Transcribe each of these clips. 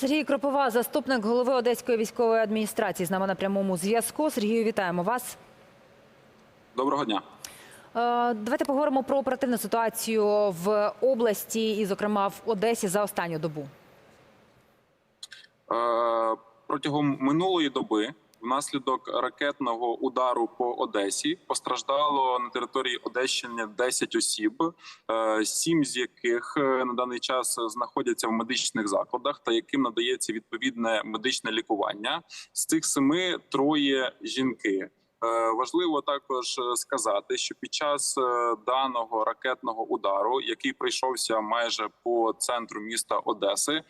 Сергій Кропова, заступник голови Одеської військової адміністрації, з нами на прямому зв'язку. Сергію, вітаємо вас. Доброго дня. Е, Давайте поговоримо про оперативну ситуацію в області і, зокрема, в Одесі за останню добу. Е, Протягом минулої доби, внаслідок ракетного удару по Одесі, постраждало на території Одещини 10 осіб, е, сім з яких е, на даний час знаходяться в медичних закладах, та яким надається відповідне медичне лікування. З цих семи троє жінки. Е, Важливо також сказати, що під час даного ракетного удару, який прийшовся майже по центру міста Одеси,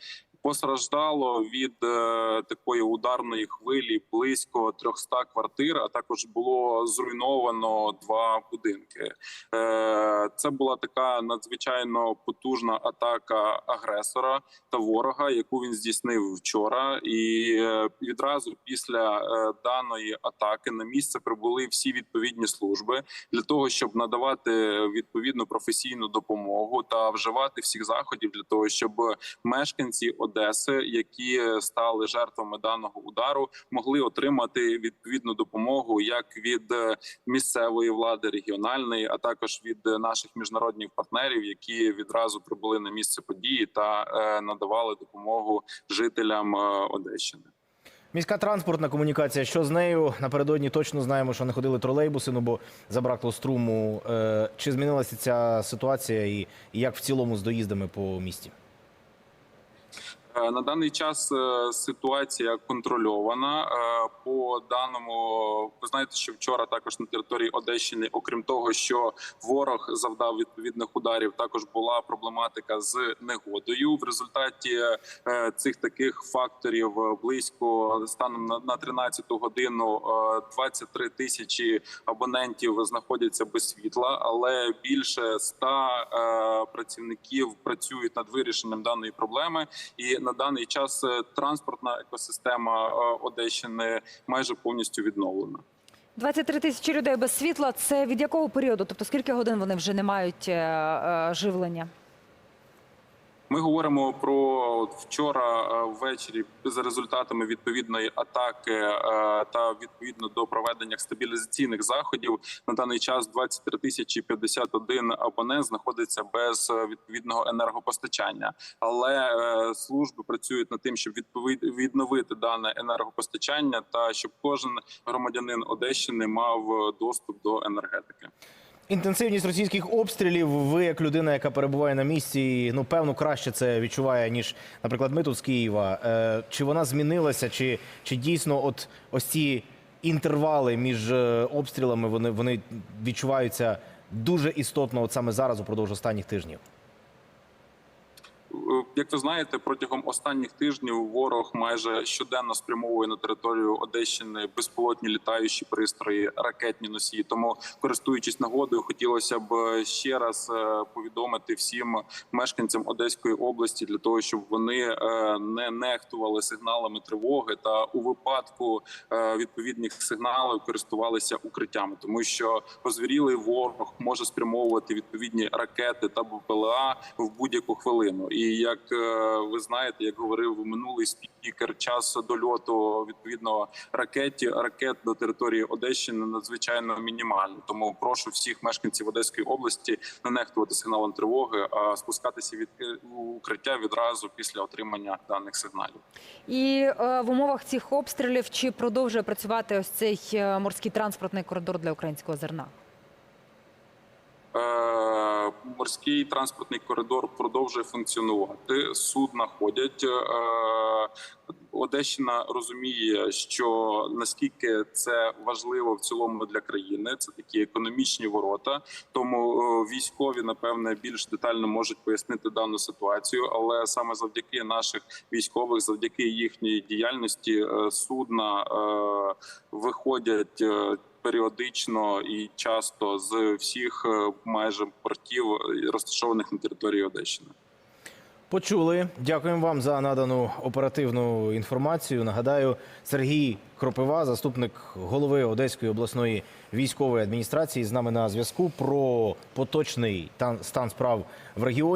постраждало від е, такої ударної хвилі близько 300 квартир. А також було зруйновано два будинки. Е, це була така надзвичайно потужна атака агресора та ворога, яку він здійснив вчора. І е, відразу після даної атаки на місце прибули всі відповідні служби для того, щоб надавати відповідну професійну допомогу та вживати всіх заходів для того, щоб мешканці Одеси, які стали жертвами даного удару, могли отримати відповідну допомогу як від е, місцевої влади, регіональної, а також від е, наших міжнародних партнерів, які відразу прибули на місце події та е, надавали допомогу жителям Одещини. Міська транспортна комунікація. Що з нею напередодні точно знаємо, що не ходили тролейбуси, ну бо забракло струму. Чи змінилася ця ситуація, і як в цілому з доїздами по місті? Е, На даний час е, ситуація контрольована. Е, По даному, ви знаєте, що вчора також на території Одещини, окрім того, що ворог завдав відповідних ударів, також була проблематика з негодою. В результаті цих таких факторів близько станом на на 13 годину е, 23 тисячі абонентів знаходяться без світла, але більше 100 е, працівників працюють над вирішенням даної проблеми. І на даний час е, транспортна екосистема е, Одещини майже повністю відновлена. 23 тисячі людей без світла. Це від якого періоду? Тобто скільки годин вони вже не мають е, живлення? Ми говоримо про вчора е, ввечері за результатами відповідної атаки е, та відповідно до проведення стабілізаційних заходів на даний час 23 тисячі 51 абонент знаходиться без е, відповідного енергопостачання. Але служби працюють над тим, щоб відновити дане енергопостачання, та щоб кожен громадянин Одещини мав доступ до енергетики. Інтенсивність російських обстрілів. Ви, як людина, яка перебуває на місці, ну певно краще це відчуває ніж, наприклад, ми тут з Києва. Е, Чи вона змінилася, чи, чи дійсно, от ось ці інтервали між е, обстрілами вони, вони відчуваються дуже істотно, от саме зараз, упродовж останніх тижнів? Е, Як ви знаєте, протягом останніх тижнів ворог майже щоденно спрямовує на територію Одещини безпілотні літаючі пристрої, ракетні носії. Тому, користуючись нагодою, хотілося б ще раз е, повідомити всім мешканцям Одеської області для того, щоб вони е, не нехтували сигналами тривоги та у випадку відповідних сигналів користувалися укриттями, тому що озвірілий ворог може спрямовувати відповідні ракети та БПЛА в будь-яку хвилину. І як е, ви знаєте, як говорив минулий спікер, час дольоту відповідно ракеті ракет до території Одещини надзвичайно мінімальний. Тому прошу всіх мешканців Одеської області не нехтувати сигналом тривоги, а спускатися від укриття відразу після отримання даних сигналів. І е, в умовах цих обстрілів чи продовжує працювати ось цей е, морський транспортний коридор для українського зерна? Морський транспортний коридор продовжує функціонувати. Судна ходять. Е, Одещина розуміє, що наскільки це важливо в цілому для країни. Це такі економічні ворота. Тому е, військові напевне більш детально можуть пояснити дану ситуацію. Але саме завдяки наших військових, завдяки їхньої діяльності, е, судна виходять. Періодично і часто з всіх е, майже портів, е, розташованих на території Одещини. Почули. Дякуємо вам за надану оперативну інформацію. Нагадаю, Сергій Кропива, заступник голови Одеської обласної військової адміністрації, з нами на зв'язку про поточний тан- стан справ в регіоні.